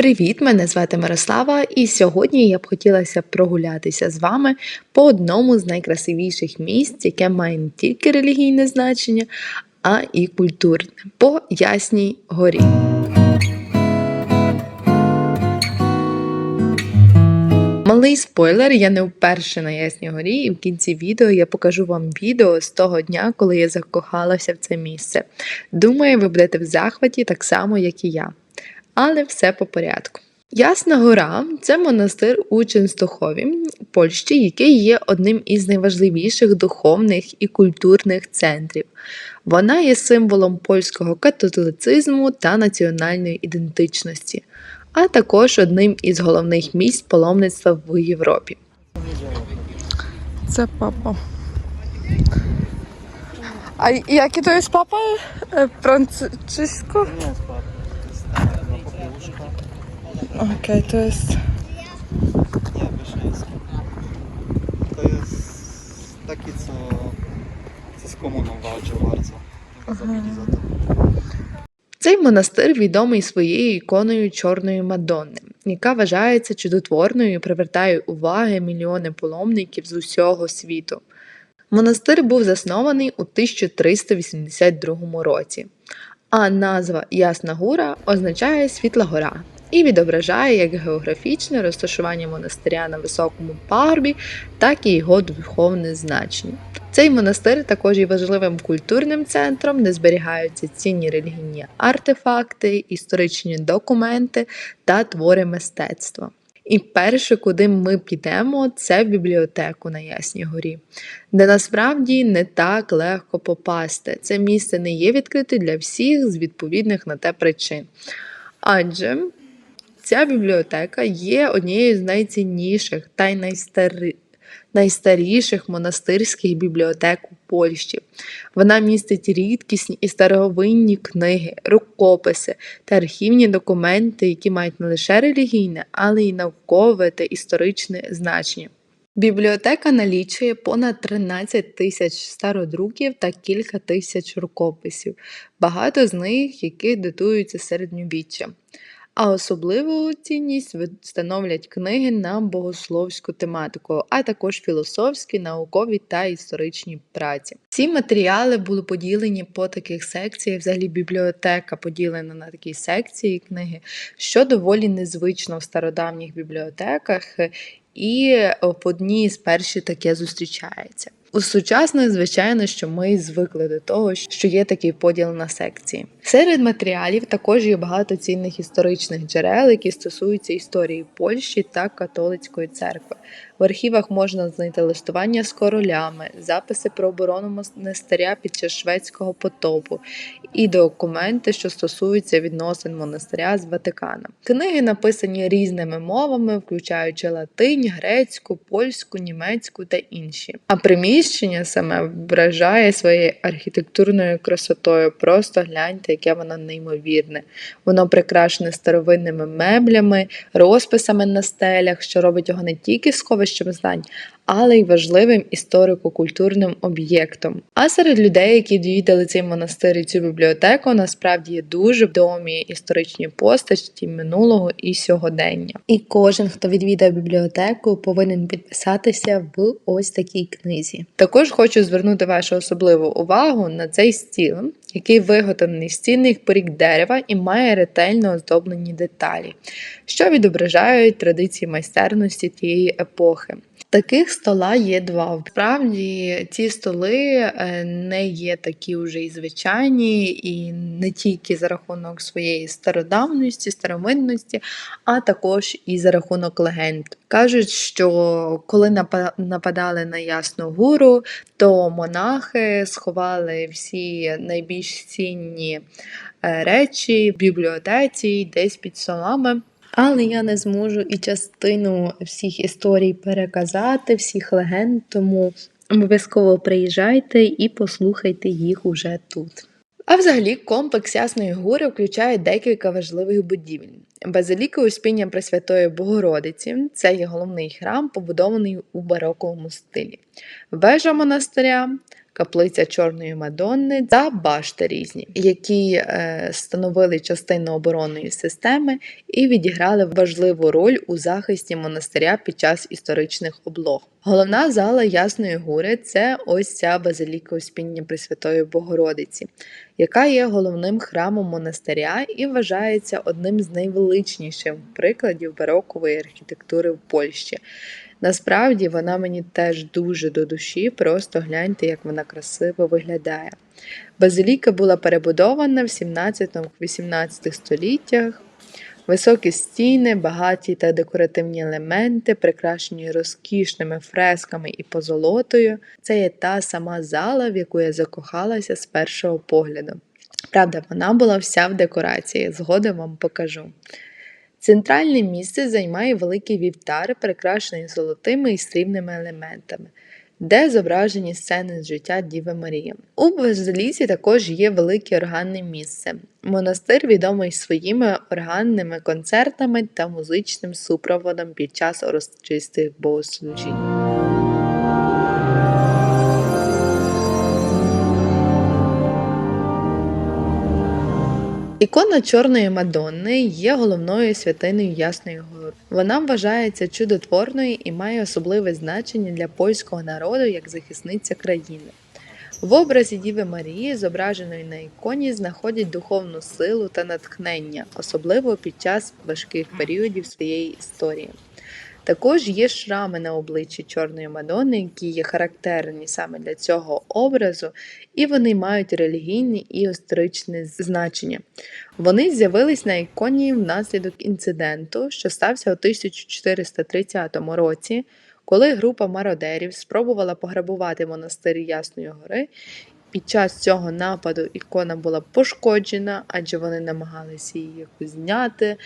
Привіт, мене звати Мирослава, і сьогодні я б хотілося прогулятися з вами по одному з найкрасивіших місць, яке має не тільки релігійне значення, а і культурне по Ясній горі. Малий спойлер, я не вперше на Ясній горі, і в кінці відео я покажу вам відео з того дня, коли я закохалася в це місце. Думаю, ви будете в захваті так само, як і я. Але все по порядку. Ясна гора це монастир у Ченстохові, Польщі, який є одним із найважливіших духовних і культурних центрів. Вона є символом польського католицизму та національної ідентичності, а також одним із головних місць паломництва в Європі. Це папа. А jaki to jest papa? E, Franciszko? Nie Okej, to jest... Nie, Wyszyński. To jest taki, co, co z komuną walczył bardzo. Go zabili za to. Цей монастир відомий своєю іконою Чорної Мадонни, яка вважається чудотворною і привертає уваги мільйони паломників з усього світу. Монастир був заснований у 1382 році, а назва Ясна Гура означає Світла гора і відображає як географічне розташування монастиря на високому пагорбі, так і його духовне значення. Цей монастир також є важливим культурним центром, де зберігаються цінні релігійні артефакти, історичні документи та твори мистецтва. І перше, куди ми підемо, це в бібліотеку на Ясній горі, де насправді не так легко попасти. Це місце не є відкрите для всіх з відповідних на те причин. Адже ця бібліотека є однією з найцінніших та й найстари... найстаріших монастирських бібліотек у Польщі. Вона містить рідкісні і старовинні книги, рукописи та архівні документи, які мають не лише релігійне, але й наукове та історичне значення. Бібліотека налічує понад 13 тисяч стародруків та кілька тисяч рукописів, багато з них, які датуються середньовіччям. А особливу цінність становлять книги на богословську тематику, а також філософські, наукові та історичні праці. Ці матеріали були поділені по таких секціях. Взагалі бібліотека поділена на такі секції книги, що доволі незвично в стародавніх бібліотеках, і в одній з перших таке зустрічається. У сучасних, звичайно, що ми звикли до того, що є такий поділ на секції. Серед матеріалів також є багато цінних історичних джерел, які стосуються історії Польщі та католицької церкви. В архівах можна знайти листування з королями, записи про оборону монастиря під час шведського потопу і документи, що стосуються відносин монастиря з Ватиканом. Книги написані різними мовами, включаючи латинь, грецьку, польську, німецьку та інші. А приміщення саме вражає своєю архітектурною красотою. Просто гляньте, яке воно неймовірне. Воно прикрашене старовинними меблями, розписами на стелях, що робить його не тільки сховищем знань, але й важливим історико-культурним об'єктом. А серед людей, які відвідали цей монастир і цю бібліотеку, насправді є дуже відомі історичні постаті минулого і сьогодення. І кожен, хто відвідав бібліотеку, повинен підписатися в ось такій книзі. Також хочу звернути вашу особливу увагу на цей стіл, який виготовлений з цінних порік дерева і має ретельно оздоблені деталі, що відображають традиції майстерності тієї епохи. Таких стола є два. Справді ці столи е, не є такі вже і звичайні, і не тільки за рахунок своєї стародавності, старовинності, а також і за рахунок легенд. Кажуть, що коли напа- нападали на Ясну Гуру, то монахи сховали всі найбільш цінні е, речі в бібліотеці, десь під столами. Але я не зможу і частину всіх історій переказати, всіх легенд, тому обов'язково приїжджайте і послухайте їх уже тут. А взагалі комплекс Ясної Гори включає декілька важливих будівель. Базиліка Успіння Пресвятої Богородиці це є головний храм, побудований у бароковому стилі. Вежа монастиря, каплиця Чорної Мадонни та башти різні, які е, становили частину оборонної системи і відіграли важливу роль у захисті монастиря під час історичних облог. Головна зала Ясної Гури це ось ця базиліка Успіння Пресвятої Богородиці, яка є головним храмом монастиря і вважається одним з найвеличніших прикладів барокової архітектури в Польщі. Насправді вона мені теж дуже до душі, просто гляньте, як вона красиво виглядає. Базиліка була перебудована в 17-18 століттях. Високі стіни, багаті та декоративні елементи, прикрашені розкішними фресками і позолотою. Це є та сама зала, в яку я закохалася з першого погляду. Правда, вона була вся в декорації, згодом вам покажу. Центральне місце займає великий вівтар, прикрашений золотими і срібними елементами, де зображені сцени з життя Діви Марії. У базиліці також є велике органне місце. Монастир відомий своїми органними концертами та музичним супроводом під час урочистих богослужінь. Ікона Чорної Мадонни є головною святиною Ясної Гори. Вона вважається чудотворною і має особливе значення для польського народу як захисниця країни. В образі Діви Марії, зображеної на іконі, знаходять духовну силу та натхнення, особливо під час важких періодів своєї історії. Також є шрами на обличчі Чорної Мадонни, які є характерні саме для цього образу, і вони мають релігійне і історичне значення. Вони з'явились на іконі внаслідок інциденту, що стався у 1430 році, коли група мародерів спробувала пограбувати монастир Ясної Гори. Під час цього нападу ікона була пошкоджена, адже вони намагалися її зняти,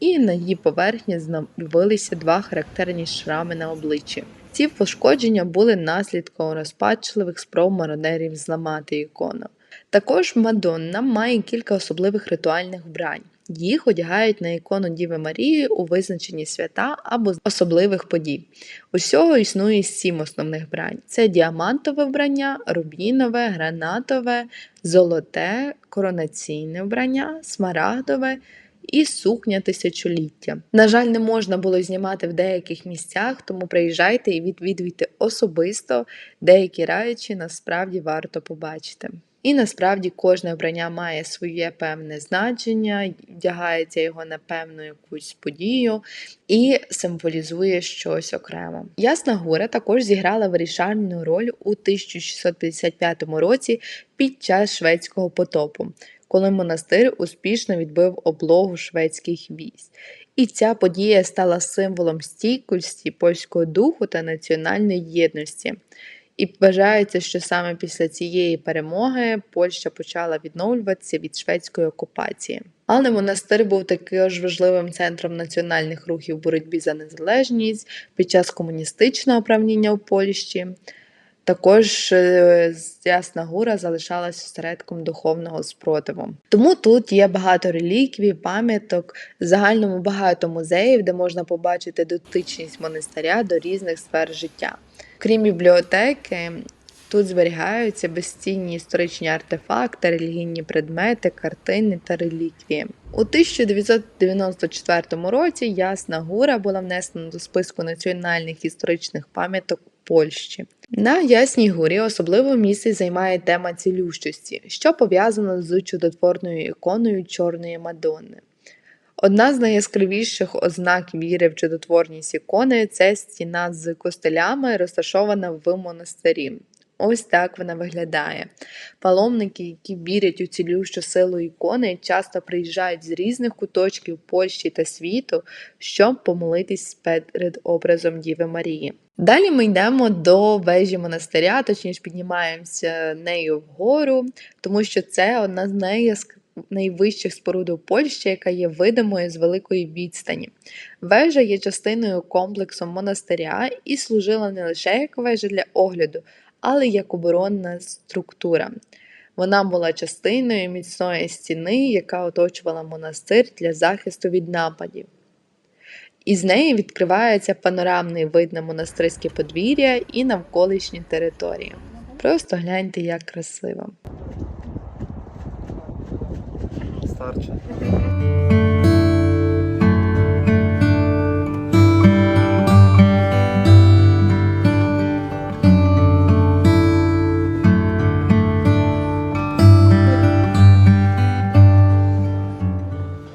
і на її поверхні з'явилися два характерні шрами на обличчі. Ці пошкодження були наслідком розпачливих спроб мародерів зламати ікону. Також Мадонна має кілька особливих ритуальних вбрань. Їх одягають на ікону Діви Марії у визначенні свята або особливих подій. Усього існує сім основних вбрань: це діамантове вбрання, рубінове, гранатове, золоте, коронаційне вбрання, смарагдове і сукня тисячоліття. На жаль, не можна було знімати в деяких місцях, тому приїжджайте і відвідуйте особисто деякі речі насправді варто побачити. І насправді кожне обрання має своє певне значення, вдягається його на певну якусь подію і символізує щось окремо. Ясна Гора також зіграла вирішальну роль у 1655 році під час шведського потопу коли монастир успішно відбив облогу шведських військ. І ця подія стала символом стійкості польського духу та національної єдності. І вважається, що саме після цієї перемоги Польща почала відновлюватися від шведської окупації. Але монастир був також важливим центром національних рухів боротьбі за незалежність під час комуністичного правління у Польщі. Також е, Ясна Гура залишалась осередком духовного спротиву. Тому тут є багато реліквій, пам'яток, в загальному багато музеїв, де можна побачити дотичність монастиря до різних сфер життя. Крім бібліотеки, тут зберігаються безцінні історичні артефакти, релігійні предмети, картини та реліквії. У 1994 році Ясна Гура була внесена до списку національних історичних пам'яток Польщі. На Ясній горі особливе місце займає тема цілющості, що пов'язана з чудотворною іконою Чорної Мадонни. Одна з найяскравіших ознак віри в чудотворність ікони це стіна з костелями, розташована в монастирі. Ось так вона виглядає. Паломники, які вірять у цілющу силу ікони, часто приїжджають з різних куточків Польщі та світу, щоб помолитись перед образом Діви Марії. Далі ми йдемо до вежі монастиря, точніше піднімаємося нею вгору, тому що це одна з найяск... найвищих споруд у Польщі, яка є видимою з великої відстані. Вежа є частиною комплексу монастиря і служила не лише як вежа для огляду, але й як оборонна структура. Вона була частиною міцної стіни, яка оточувала монастир для захисту від нападів. Із неї відкривається панорамний вид на монастирське подвір'я і навколишні території. Просто гляньте, як красиво. Старче.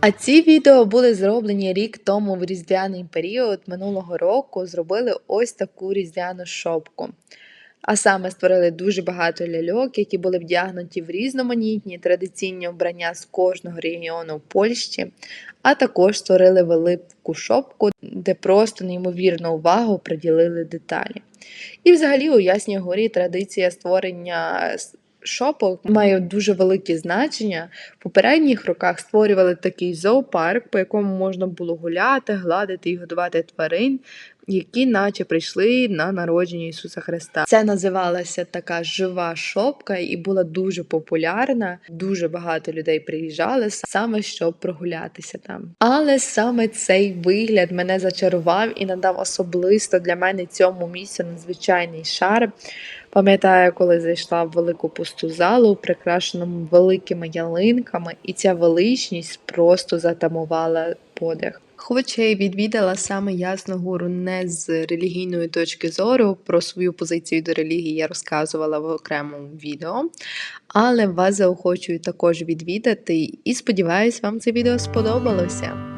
А ці відео були зроблені рік тому в різдвяний період минулого року. Зробили ось таку різдвяну шопку. А саме створили дуже багато ляльок, які були вдягнуті в різноманітні традиційні вбрання з кожного регіону Польщі, а також створили велику шопку, де просто неймовірну увагу приділили деталі. І взагалі у Ясній Горі традиція створення шопок має дуже велике значення. В попередніх роках створювали такий зоопарк, по якому можна було гуляти, гладити і годувати тварин, які наче прийшли на народження Ісуса Христа. Це називалася така жива шопка і була дуже популярна. Дуже багато людей приїжджали саме щоб прогулятися там. Але саме цей вигляд мене зачарував і надав особисто для мене цьому місцю надзвичайний шарм. Пам'ятаю, коли зайшла в велику пусту залу, прикрашену великими ялинками, і ця величність просто затамувала подих. Хоча й відвідала саме Ясну гору не з релігійної точки зору, про свою позицію до релігії я розказувала в окремому відео, але вас заохочую також відвідати і сподіваюсь, вам це відео сподобалося.